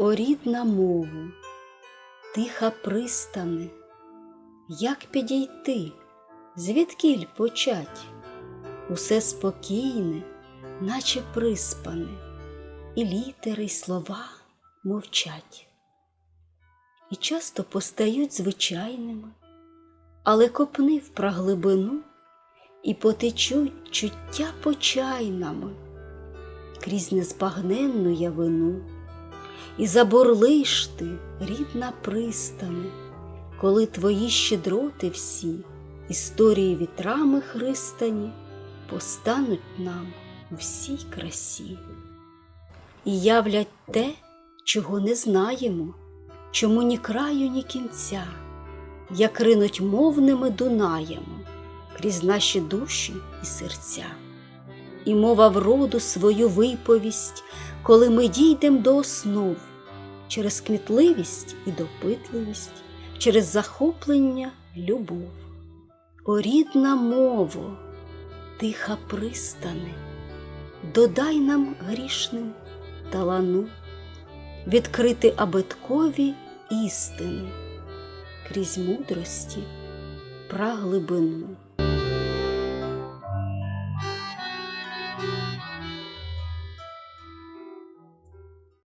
О рідна мову, тиха пристане, як підійти, звідкіль почать? Усе спокійне, наче приспане, і літери, й слова мовчать. І часто постають звичайними, але копни в праглибину і потечуть чуття почайнами крізь незбагненну явину. І заборлиш ти, рідна пристане, коли твої щедроти всі, історії вітрами христані, постануть нам у всій красі. І являть те, чого не знаємо, чому ні краю, ні кінця, як ринуть мовними дунаями крізь наші душі і серця. І мова вроду свою виповість, коли ми дійдем до основ, через кмітливість і допитливість, через захоплення любов. О рідна мово, тиха пристане, додай нам грішним талану, відкрити абиткові істини крізь мудрості праглибину.